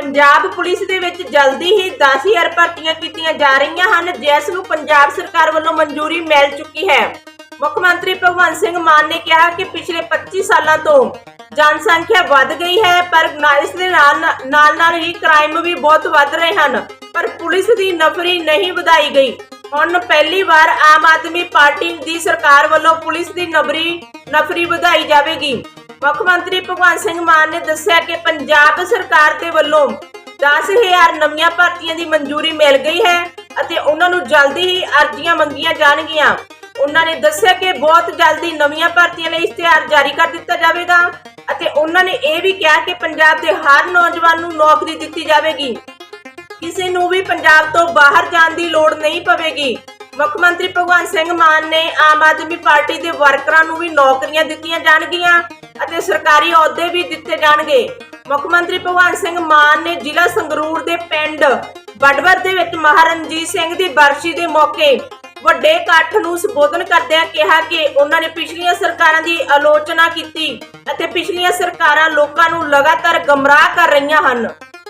Punjab police ਦੇ ਵਿੱਚ ਜਲਦੀ ਹੀ 10000 ਭਰਤੀਆਂ ਕੀਤੀਆਂ ਜਾ ਰਹੀਆਂ ਹਨ, ਜਿਸ ਨੂੰ ਪੰਜਾਬ ਸਰਕਾਰ ਵੱਲੋਂ ਮਨਜ਼ੂਰੀ ਮਿਲ ਚੁੱਕੀ ਹੈ। ਮੁੱਖ ਮੰਤਰੀ ਭਗਵੰਤ ਸਿੰਘ ਮਾਨ ਨੇ ਕਿਹਾ ਕਿ ਪਿਛਲੇ 25 ਸਾਲਾਂ ਤੋਂ ਜਨਸੰਖਿਆ ਵੱਧ ਗਈ ਹੈ, ਪਰ ਇਸ ਦੇ ਨਾਲ ਨਾਲ ਨਾਲ ਹੀ ਕ੍ਰਾਈਮ ਵੀ ਬਹੁਤ ਵੱਧ ਰਹੇ ਹਨ, ਪਰ ਪੁਲਿਸ ਦੀ ਨਫਰੀ ਨਹੀਂ ਵਧਾਈ ਗਈ। ਹੁਣ ਪਹਿਲੀ ਵਾਰ ਆਮ ਆਦਮੀ ਪਾਰਟੀ ਦੀ ਸਰਕਾਰ ਵੱਲੋਂ ਪੁਲਿਸ ਦੀ ਨਬਰੀ, ਨਫਰੀ ਵਧਾਈ ਜਾਵੇਗੀ। ਮੁੱਖ ਮੰਤਰੀ ਭਗਵੰਤ ਸਿੰਘ ਮਾਨ ਨੇ ਦੱਸਿਆ ਕਿ ਪੰਜਾਬ ਸਰਕਾਰ ਦੇ ਵੱਲੋਂ 10000 ਨਵੀਆਂ ਭਰਤੀਆਂ ਦੀ ਮਨਜ਼ੂਰੀ ਮਿਲ ਗਈ ਹੈ ਅਤੇ ਉਹਨਾਂ ਨੂੰ ਜਲਦੀ ਹੀ ਅਰਜ਼ੀਆਂ ਮੰਗੀਆਂ ਜਾਣਗੀਆਂ। ਉਹਨਾਂ ਨੇ ਦੱਸਿਆ ਕਿ ਬਹੁਤ ਜਲਦੀ ਨਵੀਆਂ ਭਰਤੀਆਂ ਲਈ ਇਸ਼ਤਿਹਾਰ ਜਾਰੀ ਕਰ ਦਿੱਤਾ ਜਾਵੇਗਾ ਅਤੇ ਉਹਨਾਂ ਨੇ ਇਹ ਵੀ ਕਿਹਾ ਕਿ ਪੰਜਾਬ ਦੇ ਹਰ ਨੌਜਵਾਨ ਨੂੰ ਨੌਕਰੀ ਦਿੱਤੀ ਜਾਵੇਗੀ। ਕਿਸੇ ਨੂੰ ਵੀ ਪੰਜਾਬ ਤੋਂ ਬਾਹਰ ਜਾਣ ਦੀ ਲੋੜ ਨਹੀਂ ਪਵੇਗੀ। ਮੁੱਖ ਮੰਤਰੀ ਭਗਵੰਤ ਸਿੰਘ ਮਾਨ ਨੇ ਆਮ ਆਦਮੀ ਪਾਰਟੀ ਦੇ ਵਰਕਰਾਂ ਨੂੰ ਵੀ ਨੌਕਰੀਆਂ ਦਿੱਤੀਆਂ ਜਾਣਗੀਆਂ ਅਤੇ ਸਰਕਾਰੀ ਅਹੁਦੇ ਵੀ ਦਿੱਤੇ ਜਾਣਗੇ। ਮੁੱਖ ਮੰਤਰੀ ਭਗਵੰਤ ਸਿੰਘ ਮਾਨ ਨੇ ਜ਼ਿਲ੍ਹਾ ਸੰਗਰੂਰ ਦੇ ਪਿੰਡ ਵਡਵਰ ਦੇ ਵਿੱਚ ਮਹਾਰਣਜੀਤ ਸਿੰਘ ਦੀ ਬਰਸ਼ੀ ਦੇ ਮੌਕੇ ਵੱਡੇ ਇਕੱਠ ਨੂੰ ਸੰਬੋਧਨ ਕਰਦਿਆਂ ਕਿਹਾ ਕਿ ਉਹਨਾਂ ਨੇ ਪਿਛਲੀਆਂ ਸਰਕਾਰਾਂ ਦੀ ਆਲੋਚਨਾ ਕੀਤੀ ਅਤੇ ਪਿਛਲੀਆਂ ਸਰਕਾਰਾਂ ਲੋਕਾਂ ਨੂੰ ਲਗਾਤਾਰ ਗਮਰਾਹ ਕਰ ਰਹੀਆਂ ਹਨ।